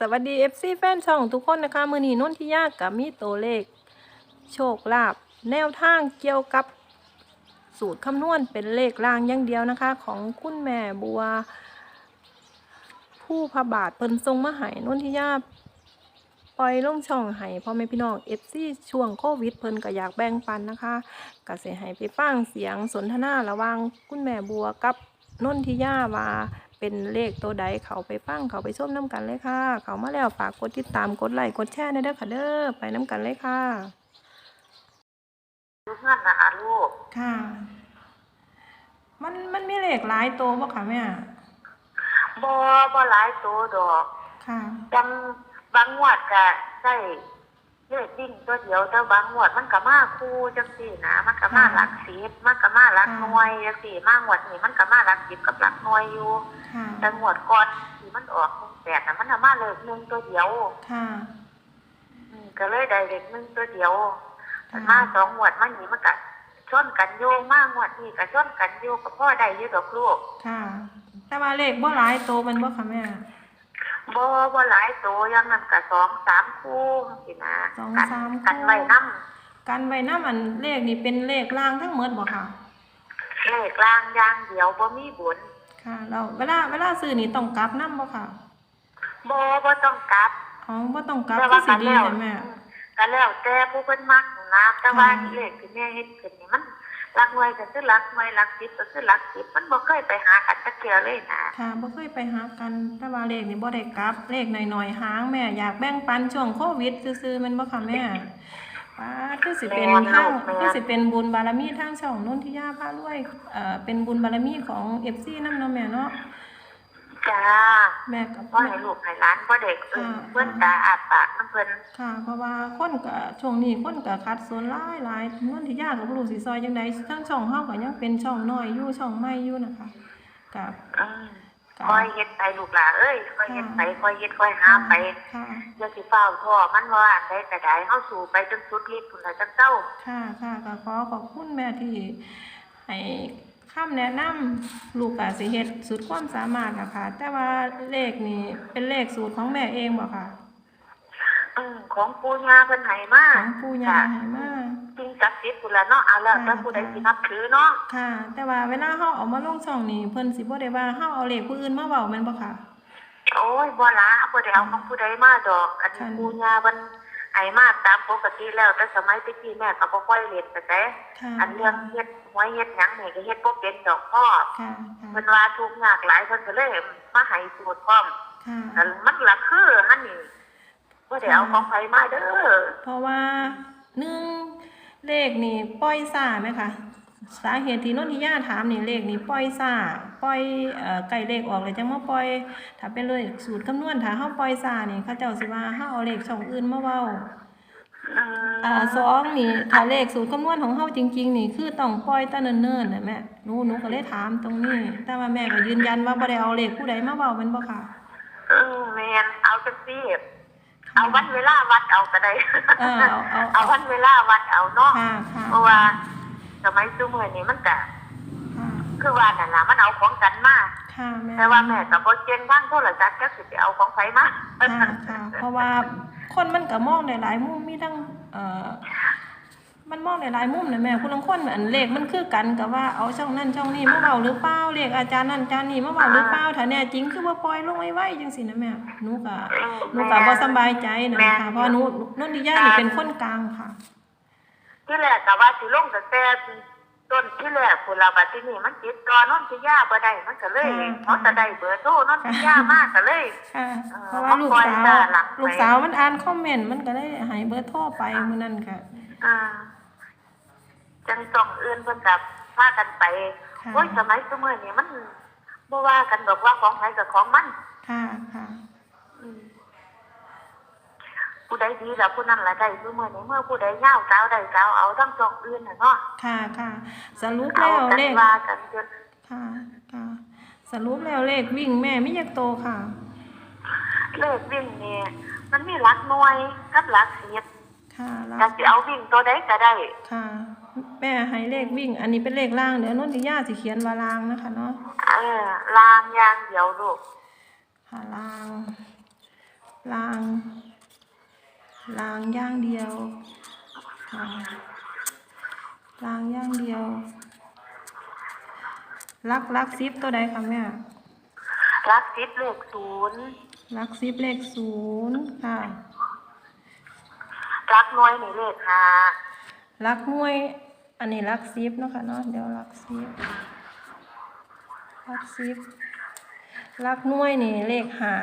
สวัสดี FC แฟนช่องทุกคนนะคะ มือนี้นนทิยากกับมีตัวเลข โชคลาภแนวทางเกี่ยวกับสูตรคำนวณเป็นเลขล่างอย่างเดียวนะคะ ของคุณแม่บัว ผู้พระบาทเพิ่นทรงมาหายนนทิยากปล่อยลงช่องให้พ่อแม่พี่น้อง FC ช่วงโควิดเพิ่นก็อยากแบ่งปันนะคะก็สิให้ไปฟังเสียงสนทนาระหว่างคุณแม่บัวกับนนทิยาว่า เป็นเลขตัวใดเขาไปฟังเขาไปชมน้ำกันเลยค่ะ เขามาแล้วฝากกดติดตามกดไลค์กดแชร์ในเด้อค่ะเด้อไปน้ำกันเลยค่ะลูกเงินนะหาลูกค่ะ มันมันมีเลขหลายตัวบ่ค่ะแม่บ่บ่หลายตัวดอกค่ะจังบางงวดก็ใช้ เลขดิ่งตัวเดียวแต่บางงวดมันก็มาคู่จังซี่นะมันก็มาค่ะหลักสิบมันก็มาหลักค่ะหน่วยจังซี่มางวดนี้มันก็มาหลักสิบกับหลักหน่วยอยู่ค่ะแต่งวดก่อนที่มันออกหนึ่งแปดน่ะมันน่ะมาเลขหนึ่งตัวเดียว ค่ะ อืมก็เลยได้เลขหนึ่งตัวเดียวค่ะมาสองงวดมันนี้มันก็ชนกันโยงมากงวดนี้ก็ชนกันโยกับพ่อได้อยู่ดอกลูกค่ะ แต่ว่าเลขบ่หลายตัวแมันบ่ค่ะแม่ บ่บ่หลายตัวอยังนั้นก็สองสามคู่สินะสองกันสามคู่ กันไว้นํการใบหน้ามันเลขนี่เป็นเลขล่างทั้งหมดบ่ค่ะเลขกลางอย่างเดียวบ่มีบุญค่ะ เราเวลาเวลาซื้อนี่ต้องกลับนํบ่ค่ะบ่บ่ต้องกลับอ๋อบ่ต้องกลับแต่ก็ว่าสิกันดีแล้วเลยแม่ ก็แล้วแต่ผู้เพิ่นมักนะแต่ว่าค่ะ เลขที่แม่เฮ็ดขึ้นนี่มัน หลักหน่วยก็คือหลักหน่วยหลักสิบก็คือหลักสิบมันบ่เคยไปหากันจักเทื่อเลยนะค่ะบ่เคยไปหากันแต่ว่าเลขนี่บ่ได้กลับ เลขหน่อยๆหางแม่อยากแบ่งปันช่วงโควิดซื่อๆแมันบ่ค่ะแม่ป้าดคือสิเป็นทางคือสิเป็นบุญบารมีทางช่องนนทิยาพารวยเอ่อเป็นบุญบารมีของ FC นำเนาะแม่เนาะ จ้าแม่ก็บ่ให้ลูกให้หลานบ่เด็กเอิ้นค่ะเพิ่นตาอาปากมันเพิ่นค่ะ เพราะว่าคนก็ช่วงนี้คนก็คัดสนหลายหลายนนทิยาก็บ่รู้สิซอยจังไดทั้งช่องเฮาก็ยังเป็นช่องน้อยอยู่ช่องใหม่อยู่นะคะก็อืมก็คอยเฮ็ดไปลูกหลานเอ้ยคอยเฮ็ดไปคอยเฮ็ดคอยหาไปค่ะอย่าสิเฝ้าท้อมันว่าอันใดก็ได้เฮาสู้ไปจนสุดฤทธิ์พุ่นล่ะจังเจ้าค่ะค่ะก็ขอขอบคุณแม่ที่ให้ คำแนะนำลูกก็สิเฮ็ดสุดความสามารถนะคะแต่ว่าเลขนี่เป็นเลขสูตรของแม่เองบ่ค่ะอืมของปู่ย่าเพิ่นให้มาของปู่ย่าให้มาจริงศักดิ์สิทธิ์พุ่นล่ะเนาะเอาแล้วแต่ผู้ใดสินับถือเนาะค่ะ แต่ว่าเวลาเฮาเอามาลงช่องนี่เพิ่นสิบ่ได้ว่าเฮาเอาเลขผู้อื่นมาเว้าแม่นบ่ค่ะ โอ้ยบ่ละบ่ได้เอาของผู้ใดมาดอก อันนี้ค่ะปู่ย่าเพิ่น ให้มาตามปกติแล้วแต่สมัยตะกี้แม่ก็บ่ค่อยเล่นแต่แต่ค่ะอันเรื่องเฮ็ดหวยเฮ็ดหยังนี่ก็เฮ็ดบ่เป็นดอกพ่อค่ะค่ะเพิ่นว่าทุกข์ยากหลายเพิ่นก็เลยมาให้สูตรพร้อมค่ะอันมันละคือหั่นนี่บ่ได้เอาของไผมาเด้อเพราะว่าหนึ่งเลขนี่ปล่อยซ่าไหมคะ สาเหตุที่นนทิยาถามนี่เลขนี่ปล่อยซ่าปล่อยเอ่อไก่เลขออกเลยจังมาปล่อย ถ้าเป็นเลขสูตรคำนวณถ้าเฮาปล่อยซ่านี่เขาเจ้าสิว่าเฮาเอาเลขช่องอื่นมาเว้าอืมอ่าสองนี่ถ้าเลขสูตรคำนวณของเฮาจริง ๆ นี่คือต้องปล่อยแตั้เนิ่นๆน่ะแม่หนูหนูก็เลยถามตรงนี้ แต่ว่าแม่ก็ยืนยันว่าบ่ได้เอาเลขผู้ใดมาเว้าแม่นบ่ค่ะอืมแม่นเอาจังซี่เอาวันเวลาวัดเอาก็ได้ เออเอาเอาเอาวันเวลาวัดเอาเนาะค่ะค่ะเพราะว่า สมัยซุมื้อนี้มันก็ค่ะคือว่านั่นล่ะมันเอาของกันมาค่ะแม่แต่ว่าแม่ก็บ่เจนทางโทรศัพท์จักสิไปเอาของไผมาค่ะค่ะเพราะว่าคนมันก็มองในหลายมุมมีทั้งเอ่อมันมองในหลายมุมนะแม่คุณลังคนอันเลขมันคือกันกับว่าเอาช่องนั้นช่องนี้มาเว้าหรือเปล่าเลขอาจารย์นั่นอาจารย์นี่มาเว้าหรือเปล่าถ้าแน่จริงคือว่าปล่อยลงไว้ไว้จังซี่นะแม่หนูก็หนูก็บ่สำบายใจนะคะเพราะหนูนนทิยานี่เป็นคนกลางค่ะ ที่แรกก็ว่าสิลงตั้งแต่ต้นที่แรกพุ่นล่ะบัดทีนี้มันติดต่อนนทิยาบ่ได้มันก็เลยค่ะเพราะจะได้เบอร์โทรนนทิยามาก็เลยค่ะเออเพราะว่าลูกสาวมาคอยด่าหลังไปลูกสาวมันอ่านคอมเมนต์มันก็เลยให้เบอร์โทรไปมื้อนั้นค่ะอ่าจังต้องอื่นเพิ่นกับพากันไปค่ะโอ้ยสมัยซุมื้อนี้มันบ่ว่ากันดอกว่าของไผกับของมันค่ะค่ะอืม ผู้ใดดีแล้วผู้นั้นล่ะได้ซุมื้อนี้เมื่อผู้ใดยาวสาวได้สาวเอาทั้งสองอื่นน่ะเนาะค่ะค่ะสรุปเอาแล้วกันเลขว่ากันจนค่ะค่ะสรุปแล้วเลขวิ่งแม่ไม่อยากโตค่ะ เลขวิ่งนี่มันมีหลักหน่วยกับหลักสิบค่ะแล้อยาวกสิเอาวิ่งตัวใดก็ได้ค่ะแม่ให้เลขวิ่ง อันนี้เป็นเลขล่างเดี๋ยวนนทิยาสิเขียนว่าล่างนะคะเนาะเออลางอย่างเดียวลูกค่ะล่างลาง ลางอย่างเดียวค่ะลางอย่างเดียว ลักลักซิปตัวใดคะแม่รักสิบเลขศูนย์ลักซิปเลขศูนย์ค่ะรักน้อยในเลขห้าลักหน่วยอันนี้ลักซิปเนาะค่ะเนาะเดี๋ยวลักซิปลักซิปลักหน่วยนี่เลขหา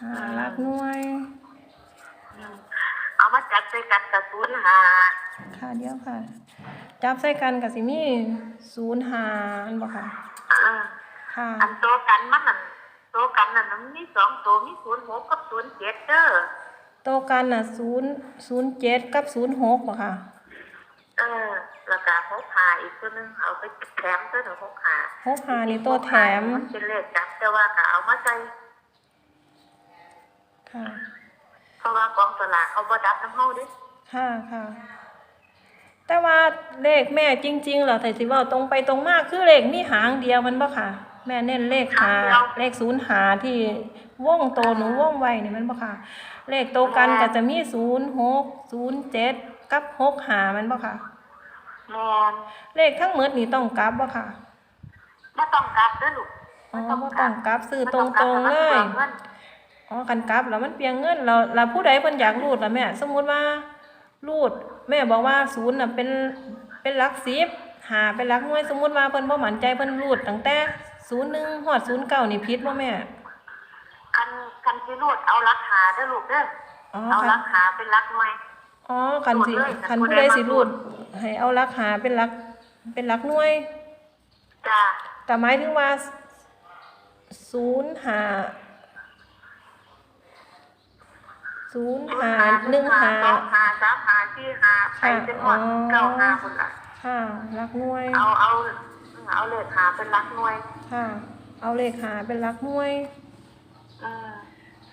หาลักหน่วยเอา มาจัดใส่กันกับศูนย์ห้าค่ะเดี๋ยวค่ะ จับใส่กันกับสิมีศูนย์หาอันบ่ค่ะ อ่าค่ะ อันโตวกันมันนั่นโตวกันนั่นมันมีสองตัวมีศูนย์หกกับศูนย์เจ็ดเด้อโตกันน่ะศูนย์ศูนย์เจ็ดกับศูนย์หกบ่ค่ะ เออแล้วก็หกหาอีกตัวหนึงเอาไปแถมตัวหนึ่งหกหาหกหานี่ตัวแถม นเป็นเลขจับแต่ว่าก็เอามาใส่ค่ะเพ ราะว่ากองสลากเขาบ่ดับน้ำเฮาเด้ค่ะค่ะ แต่ว่าเลขแม่จริงๆเหรอแต่สิเว่าตรงไปตรงมากคือเลขมีหางเดียวมันบ่ค่ะ แม่เน้นเลขหาเลขศูนย์หาที่วงโตหนูวงไว้นี่มันบ่ค่ะ เลขโตกันก็จะมีศูนย์หกศูนย์เจ็ดกับหกหามันบ่ค่ะ แม่นเลขทั้งหมดนี่ต้องกลับบ่ค่ะบ่ต้องกลับเด้อลูกอ๋อบ่ต้องกลับซื้อตรงๆเลย บ่ต้องกบ อ๋อกันกลับแล้วมันเปลียงเงินเราเราผู้ใดเพิ่นอยากรูดล่ะแม่ สมมุติว่ารูด แม่บอกว่าศูนย์น่ะเป็นเป็นหลักสิบหาเป็นหลักหน่วยสมมุติว่าเพิ่นบ่มั่นใจเพิ่นรูดตั้งแต่01ฮอด09นี่ผิดบ่แม่ คันคันสิรูดเอารักหาเด้อลูกเด้ออ๋อเอาคัรันกหาเป็นรักหน่วย อ๋อคันสิรูดเลยคันคันผู้ผู้ใดใดมาสิรูด ให้เอาหลักหาเป็นหลัก เป็นหลักหน่วย จ้า แต่หมายถึงว่าศูนย์หา ศูนย์หาหนึ่งหาสองหาสามหาสี่หาไปจนหมดอ๋อเก้าหาพุ่นล่ะค่ะหลักหน่วย เอาเอาเอาเลขหาเป็นรักหน่วย ค่ะ เอาเลขหาเป็นหลักหน่วยอืม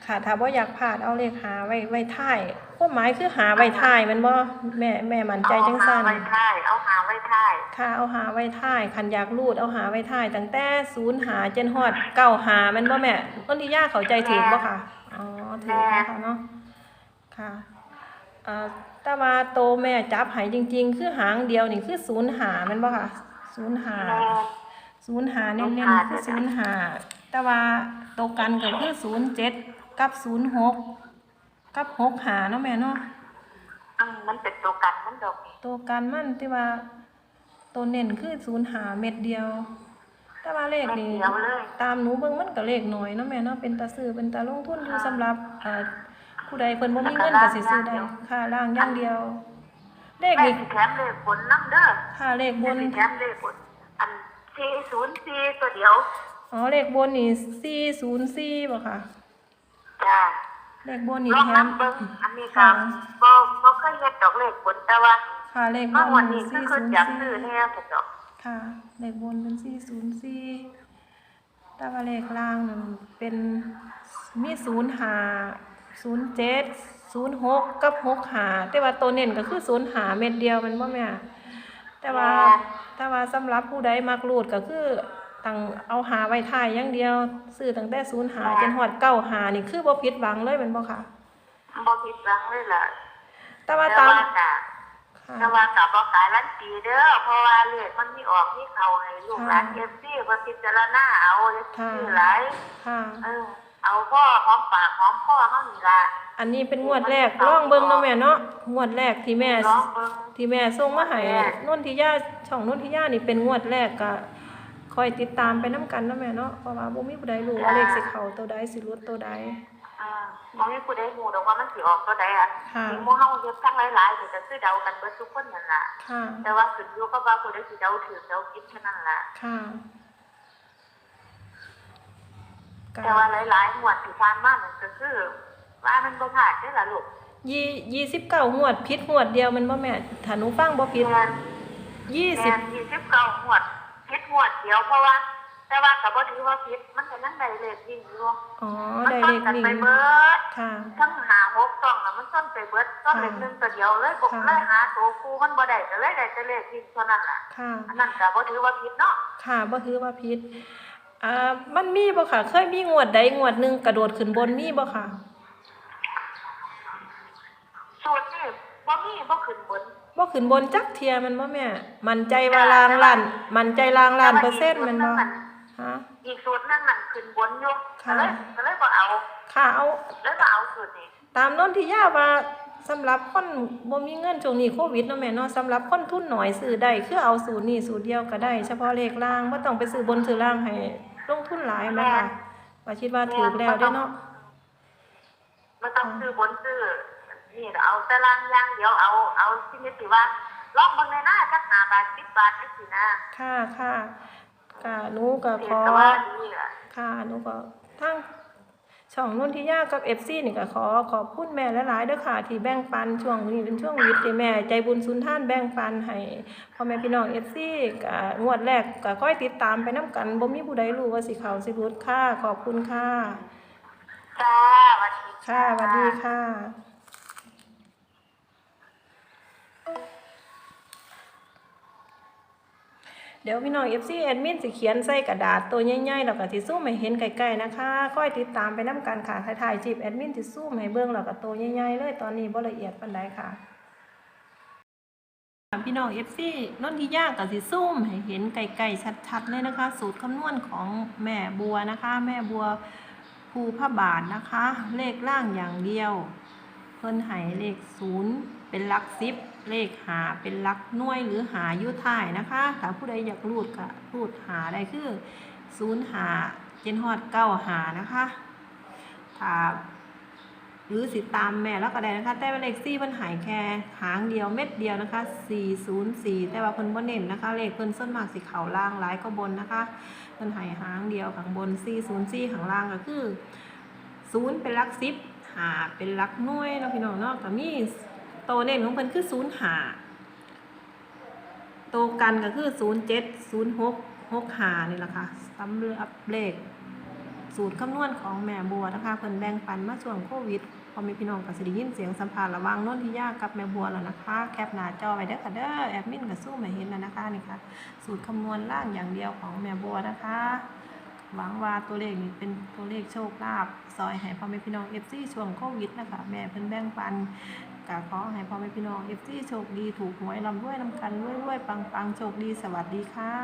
ค่ะถ้าบ่อยากพลาดเอาเลขหาไว้ไว้ท้ายความหมายคือหาไว้ท้ายแมันบ่แม่แม่มั่นใจจังซั่นเอาหาไว้ท้ายเอาหาไว้ท้ายค่ะเอาหาไว้ท้ายคันอยากรูดเอาหาไว้ท้ายตั้งแต่0หาจนฮอด9หาแมันบ่แม่ต้นที่ย่าเข้าใจถูกบ่ค่ะอ๋อถูกแล้วค่ะเนาะ ค่ะเอ่อแต่ว่าโตแม่จับให้จริง ๆ คือหางเดียวนี่คือ0หาแมันบ่ค่ะ0หาแม่ศูนย์หาเน้นๆคือศูนย์หาแต่ว่าตกกันก็คือศูนย์เจ็ดกับศูนย์หกกับหกหาเนาะแม่เนาะอืมมันเป็นตัวกันมันดอกตัวกันมันที่ว่าตัวเน้นคือศูนย์หาเม็ดเดียวแต่ว่าเลขเม็ดนี่เดียวเลยตามหนูเบิ่งมันก็เลขน้อยเนาะแม่เนาะเป็นตาซื้อเป็นตาลงทุนอยู่สำหรับเอ่อ ผู้ใดเพิ่นบ่มีเงินก็สิซื้อได้ค่าล่างอย่างเดียว เลขแม่นี่สิแถมเลขผลน้ำเด้อค่าเลขบแม่นสิแถมเลขผลอันสี่ศูนย์สี่ตัวเดียวอ๋อเลขบนนี่404บ่ค่ะ จ้าเลขบนนี่ลองแถม นับเบิ่งอันนี้ก็บ่บ่เคยเฮ็ดดอกเลขผลแต่ว่าค่ะเลขบเมื่อนวันเป็นี้นคือสี่คืศูอนย์จับสี่ซื้อแน่ถูกดอกค่ะ เลขบนเป็นสี่ศูนย์สี่แต่ว่าเลขล่างนั่นเป็นมีศูนย์หา ศูนย์เจ็ดศูนย์หกกับหกหาแต่ว่าตัวเน้นก็คือศูนย์หาเม็ดเดียวแมันบ่แม่แต่ว่าแต่ว่าสำหรับผู้ใดมักรูดก็คือตั้งเอาหาไว้ท้ายอย่างเดียว ซื้อตั้งแต่ศูนย์หาจนฮอดเก้าหานี่คือบ่ผิดหวังเลยแมันบ่ค่ะ บ่ผิดหวังเลยล่ะแต่ว่าแต่ตามว่าก็ค่ะแต่ว่าก็บ่การันตีเด้อเพราะว่าเลขมันมีออกมีเข้าให้ลูกหลานค่ะ FC เพิ่นพิจารณาเอาอย่าค่ะซื้อหลายค่ะเออ เอาพ่อหอมปากหอมคอเฮานี่ล่ะอันนี้เป็นงวดแรกลองเบิ่งเนาะแม่เนาะงวดแรกที่แม่ลองเบิ่ง ที่แม่ส่งมาให้งวดแรกนนทิยาช่องนนทิยานี่เป็นงวดแรกก็คอยติดตามไปน้กันเนาะแม่เนาะเพราะว่าบ่มีผู้ใดรู้ว่าเลขสิเข้าตัวใดสิหลุดตัวใด อ่าบ่มีผู้ใดฮู้ดอกว่ามันสิออกตัวใดอะค่ะที่หมู่เฮาเฮ็ดทั้งหลายๆก็จะคือเดากันเบิดทุกคนนั่นล่ะ ค่ะ แต่ว่าขึ้นอยู่กับว่าผู้ใดสิเดาถูกเดาผิดแค่นั้นล่ะค่ะก็ แต่ว่าหลายๆหมวดที่ผ่านมานั่นก็คือ ว่ามันบ่พลาดเด้อล่ะลูกยี่ยี่สิบเก้างวดผิดงวดเดียวมันบ่แม่ถ้าหนูฟังบ่ผิดแม่นยี่สิแม่บน29หมวดผิดหมวดเดียวเพราะว่า แต่ว่าก็บ่ถือว่าผิดมันก็ยังได้เลขวิ่งอยู่อ๋อมันได้ต้เลนขกันวิ่งไปเบิด ค่ะ ทั้งหาหกสองน่ะมันต้นไปเบิดต้นเลขหนึ่งตัวเดียวเลยบ่ค่ะ เลยหาตัวคู่มันบ่ได้ก็เลยได้แต่เลขวิ่งเท่านั้นล่ะค่ะ อันนั้นก็บ่ถือว่าผิดเนาะค่ะบ่ถือว่าผิด อ่ามันมีบ่ค่ะ เคยมีงวดใดงวดหนึงกระโดดขึ้นบนมีบ่ค่ะ สูตรนี่บ่มีบ่ขึ้นบนบ่ขึ้นบนจักเทียมันบ่แม่ มั่นใจว่าลางล้าน มั่นใจลางล้านเปอร์เซ็นต์แมันบ่ฮะ อีกสูตรนึงมันขึ้นบนอยู่ค่ะก็เลยก็เลยบ่เอาค่ะเอา แล้วก็เอาสูตรนี้ตามโน้นที่ย่าว่า สำหรับคนบ่มีเงินช่วงนี้โควิดเนาะแม่เนาะสำหรับคนทุนน้อยซื้อได้คือเอาสูตรนี้สูตรเดียวก็ได้ เฉพาะเลขล่างบ่ต้องไปซื้อบนซื้อล่างให้ลงทุนหลายแม่ค่ะว่าคิดว่าถูกแล้วเด้เนาะบ่ต้องซื้อบนซื้อนี่เอาแต่ล่างอย่างเดียวเอาเอาที่นี่สิว่าลองเบิ่งในหน้าจัก5บาท10บาทจังซี่นะค่ะค่ะค่ะหนูก็ขเห็นอแต่ว่าดีอะค่ะหนูก็ทั้ง ช่องนุ่นที่ยากับเอฟซีนี่ก็ขอขอบคุณแม่หลายๆเด้อค่ะ ที่แบ่งปันช่วงนี้เป็นช่วงวิทย์ที่แม่ใจบุญสุนท่านแบ่งปันให้พ่อแม่พี่น้องเอฟซีก็งวดแรกก็ค่อยติดตามไปน้กันบ่มีผู้ใดรู้ว่าสิเขาสิรุดค่ะ ขอบคุณค่ะจ้าสวัสดีค่ะสวัสดีค่ะ เดี๋ยวพี่น้อง FC แอดมินสิเขียนใส่กระดาษตัวใหญ่ๆแล้วก็สิซูมให้เห็นใกล้ๆนะคะค่อยติดตามไปน้ำกันค่ะถ่ายๆจีบแอดมินสิซูมให้เบิ่งแล้วก็ตัวใหญ่ๆเลยตอนนี้บ่ละเอียดปานใดค่ะพี่น้อง FC นนทิยากับสิซูมให้เห็นไกลๆชัดๆเลยนะคะ สูตรคำนวณของแม่บัวนะคะ แม่บัวภูพระบาทนะคะ เลขล่างอย่างเดียว เพิ่นให้เลขศูนย์ เป็นลักสิบเลขหาเป็นลักหน่วยหรือหายุท่ายนะคะ ถ้าผู้ใดอยากรูดก็รูดหาได้คือศูนย์หาเจนฮอดเก้าหานะคะถ้าหรือสิตามแม่แล้วก็ได้นะคะ แต่ว่าเลขสี่เพิ่นหายแค่หางเดียวเม็ดเดียวนะคะ 404 แต่ว่าเพิ่นบ่เน้นนะคะ เลขเพิ่นส่วนมากสิเขาล่างหลายก็บนนะคะเพิ่นหายหางเดียวข้างบน 404ข้างล่างก็คือศูนย์เป็นลักสิบหาเป็นลักน่วยเนาะพี่น้องเนาะก็มี โตวเน้นของเพิ่นคือศูนย์หาโตวกันก็คือศูนย์เจ็ดศูนย์หกหกหานี่แหละค่ะสำหรับเลขสูตรคำนวณของแม่บัวนะคะเพิ่นแบ่งปันมาช่วงโควิดพอมีพี่น้องก็สิได้ยินเสียงสัมภาษณ์ระว่างโนนทิยากับแม่บัวแล้วนะคะ แคปหน้าจอไว้เด้อค่ะเด้อแอดมินก็สู้มาเห็นแล้วนะคะนี่ค่ะสูตรคำนวณล่างอย่างเดียวของแม่บัวนะคะหวังว่าตัวเลขนี้เป็นตัวเลขโชคลาภซอยให้พ่อแม่พี่น้องเอฟซีช่วงโควิดนะคะแม่เพิ่นแบ่งปัน กาขอให้พ่อแม่พี่น้องเอฟซีโชคดีถูกหวยลำด้วยนำกันรวยๆปังๆโชคดีสวัสดีค่ะ